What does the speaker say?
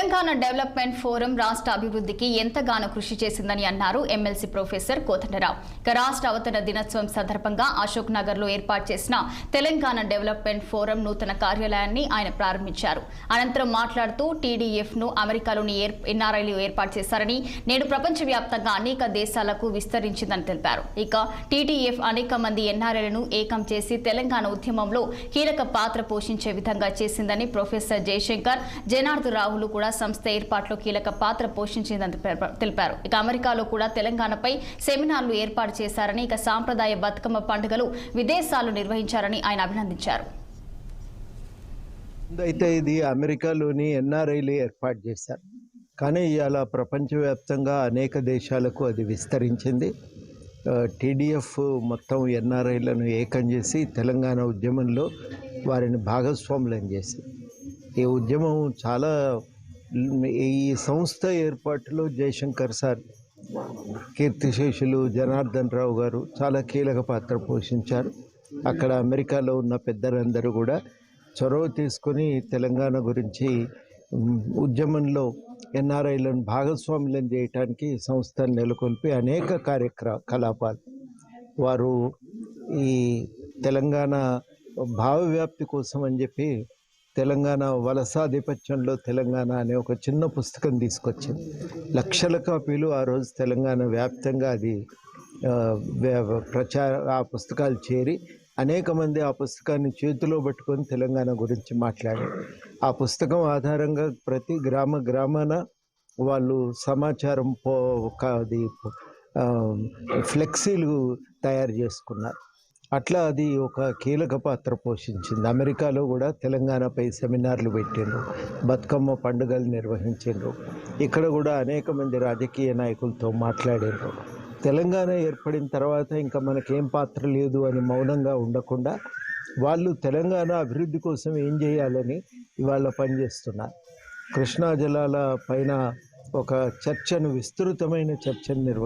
Telangana development forum రాష్ట్ర అభివృద్ధికి ఎంతగానో కృషి చేసిందని అన్నారు ఎమ్మెల్సీ ప్రొఫెసర్ కోదండరావు. ఇక రాష్ట్ర అవతరణ దినోత్సవం సందర్భంగా అశోక్ నగర్లో ఏర్పాటు చేసిన తెలంగాణ డెవలప్మెంట్ ఫోరం నూతన కార్యాలయాన్ని ఆయన ప్రారంభించారు. అనంతరం మాట్లాడుతూ టీడీఎఫ్ను అమెరికాలోని ఎన్ఆర్ఐలు ఏర్పాటు చేశారని నేడు ప్రపంచవ్యాప్తంగా అనేక దేశాలకు విస్తరించిందని తెలిపారు. ఇక టీడీఎఫ్ అనేక మంది ఎన్ఆర్ఐలను ఏకం చేసి తెలంగాణ ఉద్యమంలో కీలక పాత్ర పోషించే విధంగా చేసిందని ప్రొఫెసర్ జయశంకర్ జనార్దన్ రావులు కూడా సంస్థ ఏర్పాటులో కీలక పాత్ర పోషించిందని తెలిపారు. ఇక అమెరికాలో కూడా తెలంగాణపై సెమినార్లు ఏర్పాటు చేశారని ఇక సాంప్రదాయ బతుకమ్మ పండుగలు విదేశాలు నిర్వహించారని ఆయన అభినందించారు. అయితే ఇది అమెరికాలోని ఎన్ఆర్ఐలు ఏర్పాటు చేశారు. కానీ ఇవాళ ప్రపంచవ్యాప్తంగా అనేక దేశాలకు అది విస్తరించింది. టీడీఎఫ్ మొత్తం ఎన్ఆర్ఐలను ఏకం చేసి తెలంగాణ ఉద్యమంలో వారిని భాగస్వాములను చేసి ఈ ఉద్యమం చాలా ఈ సంస్థ ఏర్పాటులో జయశంకర్ సార్ కీర్తిశేషులు జనార్దన్ రావు గారు చాలా కీలక పాత్ర పోషించారు. అక్కడ అమెరికాలో ఉన్న పెద్దలందరూ కూడా చొరవ తీసుకొని తెలంగాణ గురించి ఉద్యమంలో ఎన్ఆర్ఐలను భాగస్వాములను చేయటానికి సంస్థను నెలకొల్పి అనేక కార్యకలాపాలు వారు ఈ తెలంగాణ భావవ్యాప్తి కోసం అని చెప్పి తెలంగాణ వలసాధిపత్యంలో తెలంగాణ అనే ఒక చిన్న పుస్తకం తీసుకొచ్చింది. లక్షల కాపీలు ఆ రోజు తెలంగాణ వ్యాప్తంగా అది ప్రచార ఆ పుస్తకాలు చేరి అనేక మంది ఆ పుస్తకాన్ని చేతిలో పట్టుకొని తెలంగాణ గురించి మాట్లాడారు. ఆ పుస్తకం ఆధారంగా ప్రతి గ్రామ గ్రామాన వాళ్ళు సమాచారం పో ఒక- అది ఫ్లెక్సీలు తయారు చేసుకున్నారు. అట్లా అది ఒక కీలక పాత్ర పోషించింది. అమెరికాలో కూడా తెలంగాణపై సెమినార్లు పెట్టిండ్రు. బతుకమ్మ పండుగలు నిర్వహించిండ్రు. ఇక్కడ కూడా అనేక మంది రాజకీయ నాయకులతో మాట్లాడిండ్రు. తెలంగాణ ఏర్పడిన తర్వాత ఇంకా మనకేం పాత్ర లేదు అని మౌనంగా ఉండకుండా వాళ్ళు తెలంగాణ అభివృద్ధి కోసం ఏం చేయాలని ఇవాళ పనిచేస్తున్నారు. కృష్ణా జలాల పైన ఒక చర్చను విస్తృతమైన చర్చను నిర్వ